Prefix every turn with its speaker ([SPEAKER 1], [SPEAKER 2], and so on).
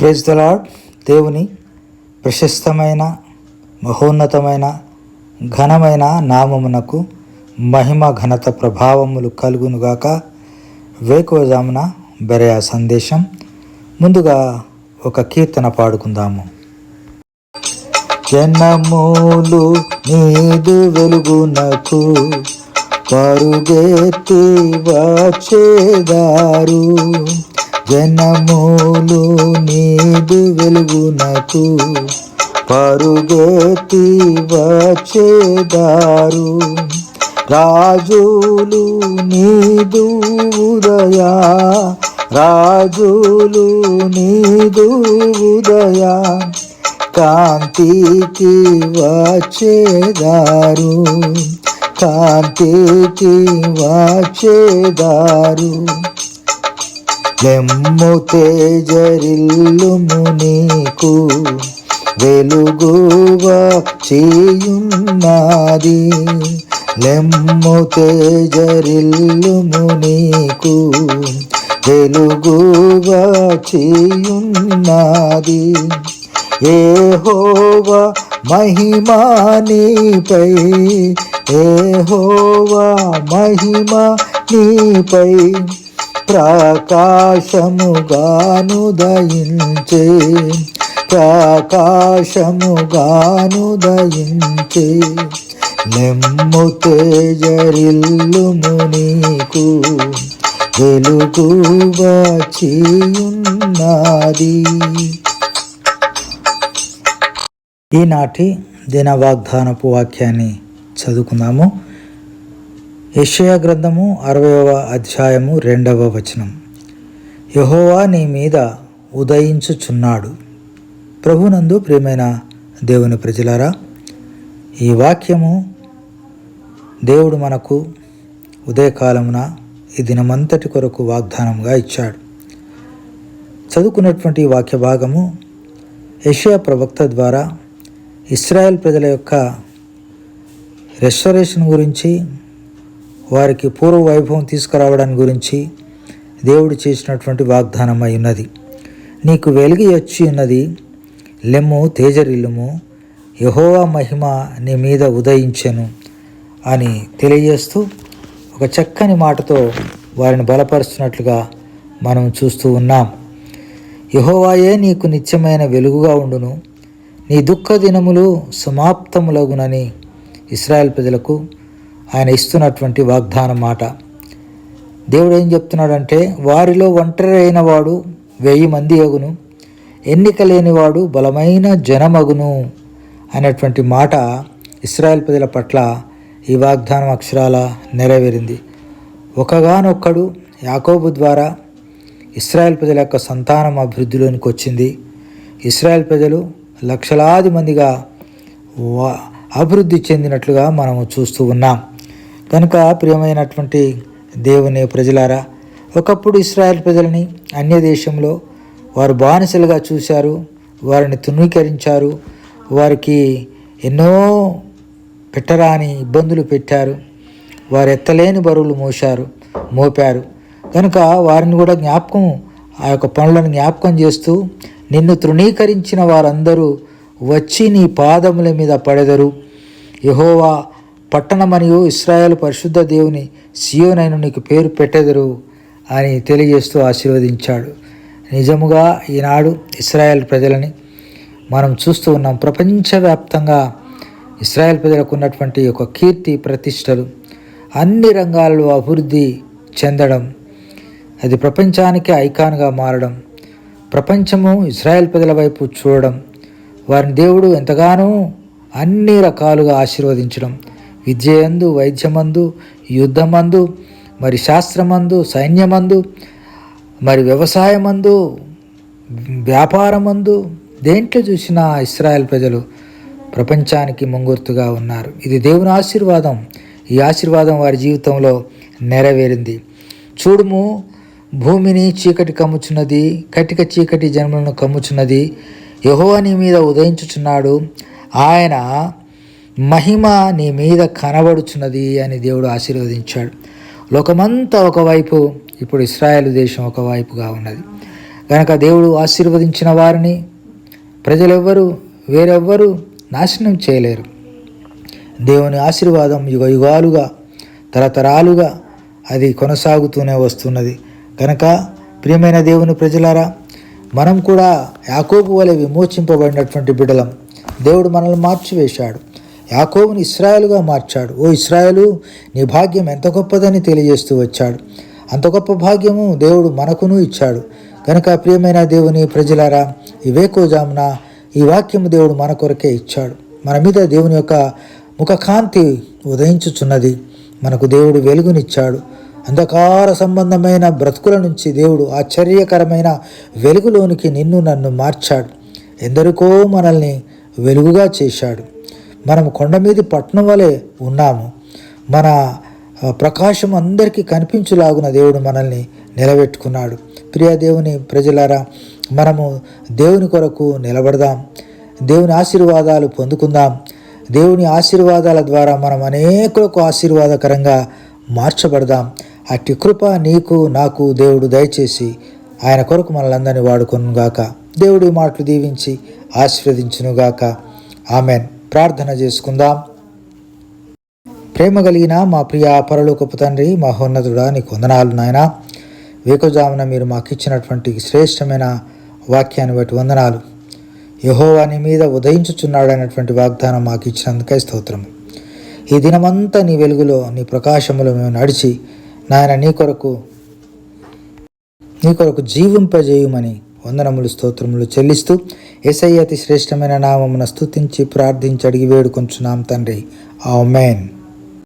[SPEAKER 1] Praise the lord దేవుని ప్రశస్తమైన మహోన్నతమైన ఘనమైన నామమునకు మహిమ ఘనత ప్రభావములు కలుగునుగాక వేకోజామున బెరయా సందేశం. ముందుగా ఒక కీర్తన పాడుకుందాము. జనములు నీదు వెలుగునకు పరుగెత్తి వచ్చేదారు. జనములు నీదు వెలుగునకు పరుగెత్తి వచ్చేదారు. రాజులు నీదు ఉదయా రాజులు నీదు ఉదయా కాంతికి వచ్చేదారు. కాంతికి వచ్చేదారు. లెమ్ము తేజరిల్లుము నీకు వెలుగువా చేయున్నది. లెమ్ము తేజరిల్లుము నీకు వెలుగువా చేయున్నది. ఏ హోవా మహిమా నీపై ఏ హోవా మహిమా నీపై ప్రకాశముగానుదయించే ప్రకాశముగానుదయించే. నెమ్ము తేజరిల్లుము నీకు వెలుగు వచ్చియున్నది. ఈనాటి దిన వాగ్దానపు వాక్యాన్ని చదువుకుందాము. యషయా గ్రంథము అరవయవ అధ్యాయము రెండవ వచనం. యహోవా నీ మీద ఉదయించుచున్నాడు. ప్రభునందు ప్రియమైన దేవుని ప్రజలారా ఈ వాక్యము దేవుడు మనకు ఉదయకాలమున ఈ దినమంతటి కొరకు వాగ్దానంగా ఇచ్చాడు. చదువుకున్నటువంటి వాక్య భాగము యెషయా ప్రవక్త ద్వారా ఇస్రాయెల్ ప్రజల యొక్క రెస్టరేషన్ గురించి వారికి పూర్వ వైభవం తీసుకురావడాని గురించి దేవుడు చేసినటువంటి వాగ్దానం అయి ఉన్నది. నీకు వెలిగి వచ్చి ఉన్నది లెమ్ము తేజరిల్లుము. యహోవా మహిమ నీ మీద ఉదయించెను అని తెలియజేస్తూ ఒక చక్కని మాటతో వారిని బలపరుస్తున్నట్లుగా మనం చూస్తూ ఉన్నాం. యహోవాయే నీకు నిత్యమైన వెలుగుగా ఉండును. నీ దుఃఖ దినములు సమాప్తములగునని ఇస్రాయల్ ప్రజలకు ఆయన ఇస్తున్నటువంటి వాగ్దానం మాట. దేవుడు ఏం చెప్తున్నాడంటే వారిలో ఒంటరి అయిన వాడు వెయ్యి మంది అగును ఎన్నిక లేనివాడు బలమైన జనమగును అనేటువంటి మాట ఇస్రాయెల్ ప్రజల పట్ల ఈ వాగ్దానం అక్షరాల నెరవేరింది. ఒకగానొక్కడు యాకోబు ద్వారా ఇస్రాయల్ ప్రజల యొక్క సంతానం అభివృద్ధిలోనికి వచ్చింది. ఇస్రాయెల్ ప్రజలు లక్షలాది మందిగా వా- అభివృద్ధి చెందినట్లుగా మనము చూస్తూ ఉన్నాం. కనుక ప్రియమైనటువంటి దేవుని ప్రజలారా ఒకప్పుడు ఇస్రాయెల్ ప్రజలని అన్య దేశంలో వారు బానిసలుగా చూశారు వారిని తృణీకరించారు వారికి ఎన్నో పెట్టరాని ఇబ్బందులు పెట్టారు వారు ఎత్తలేని బరువులు మోశారు మోపారు. కనుక వారిని కూడా జ్ఞాపకం ఆ యొక్క పనులను జ్ఞాపకం చేస్తూ నిన్ను తృణీకరించిన వారందరూ వచ్చి నీ పాదముల మీద పడెదరు. యహోవా పట్టణమనియు ఇస్రాయేల్ పరిశుద్ధ దేవుని సియోనైన నీకు పేరు పెట్టెదరు అని తెలియజేస్తూ ఆశీర్వదించాడు. నిజముగా ఈనాడు ఇస్రాయేల్ ప్రజలని మనం చూస్తూ ఉన్నాం. ప్రపంచవ్యాప్తంగా ఇస్రాయేల్ ప్రజలకు ఉన్నటువంటి ఒక కీర్తి ప్రతిష్టలు అన్ని రంగాల్లో అభివృద్ధి చెందడం అది ప్రపంచానికి ఐకాన్గా మారడం ప్రపంచము ఇజ్రాయెల్ ప్రజల వైపు చూడడం వారిని దేవుడు ఎంతగానో అన్ని రకాలుగా ఆశీర్వదించడం విద్యయందు వైద్యమందు యుద్ధమందు మరి శాస్త్రమందు సైన్యమందు మరి వ్యవసాయమందు వ్యాపారమందు దేంట్లో చూసినా ఇస్రాయల్ ప్రజలు ప్రపంచానికి ముంగుర్తుగా ఉన్నారు. ఇది దేవుని ఆశీర్వాదం. ఈ ఆశీర్వాదం వారి జీవితంలో నెరవేరింది. చూడుము భూమిని చీకటి కమ్ముచున్నది కటిక చీకటి జన్మలను కమ్ముచున్నది. యెహోవా నీ మీద ఉదయించుచున్నాడు. ఆయన మహిమ నీ మీద కనబడుచున్నది అని దేవుడు ఆశీర్వదించాడు. లోకమంతా ఒకవైపు ఇప్పుడు ఇస్రాయేల్ దేశం ఒకవైపుగా ఉన్నది. కనుక దేవుడు ఆశీర్వదించిన వారిని ప్రజలెవ్వరూ వేరెవ్వరూ నాశనం చేయలేరు. దేవుని ఆశీర్వాదం యుగ యుగాలుగా తరతరాలుగా అది కొనసాగుతూనే వస్తున్నది. కనుక ప్రియమైన దేవుని ప్రజలారా మనం కూడా యాకోబు వలె విమోచింపబడినటువంటి బిడలం. దేవుడు మనల్ని మార్చివేశాడు. యాకోబుని ఇస్రాయలుగా మార్చాడు. ఓ ఇస్రాయలు నీ భాగ్యం ఎంత గొప్పదని తెలియజేస్తూ వచ్చాడు. అంత గొప్ప భాగ్యము దేవుడు మనకును ఇచ్చాడు. కనుక ప్రియమైన దేవుని ప్రజలారా వివేకోజామున ఈ వాక్యము దేవుడు మన కొరకే ఇచ్చాడు. మన మీద దేవుని యొక్క ముఖకాంతి ఉదయించుచున్నది. మనకు దేవుడు వెలుగునిచ్చాడు. అంధకార సంబంధమైన బ్రతుకుల నుంచి దేవుడు ఆశ్చర్యకరమైన వెలుగులోనికి నిన్ను నన్ను మార్చాడు. ఎందరికో మనల్ని వెలుగుగా చేశాడు. మనం కొండ మీది పట్నం వలె ఉన్నాము. మన ప్రకాశం అందరికీ కనిపించులాగున దేవుడు మనల్ని నిలబెట్టుకున్నాడు. ప్రియ దేవుని ప్రజలారా మనము దేవుని కొరకు నిలబడదాం. దేవుని ఆశీర్వాదాలు పొందుకుందాం. దేవుని ఆశీర్వాదాల ద్వారా మనం అనేకులకు ఆశీర్వాదకరంగా మార్చబడదాం. అట్టి కృప నీకు నాకు దేవుడు దయచేసి ఆయన కొరకు మనలందరినీ వాడుకొనుగాక. దేవుడి మాటలు దీవించి ఆశీర్వదించునుగాక. ఆమెన్. ప్రార్థన చేసుకుందాం. ప్రేమ కలిగిన మా ప్రియ పరలోకపు తండ్రి మహోన్నతుడా నీకు వందనాలు నాయన. వేకుజామున మీరు మాకు ఇచ్చినటువంటి శ్రేష్టమైన వాక్యాన్ని బట్టి వందనాలు. యహోవా నీ మీద ఉదయించుచున్నాడు అనేటువంటి వాగ్దానం మాకు ఇచ్చినందుకే స్తోత్రం ఈ దినమంతా నీ వెలుగులో నీ ప్రకాశములో మేము నడిచి నాయన నీ కొరకు నీ కొరకు జీవింపజేయమని వందనములు స్తోత్రములు చెల్లిస్తూ ఎస్ఐ అతి శ్రేష్టమైన నామమున స్తుతించి ప్రార్థించి అడిగి వేడుకొంచున్నాం తండ్రి. ఆమెన్.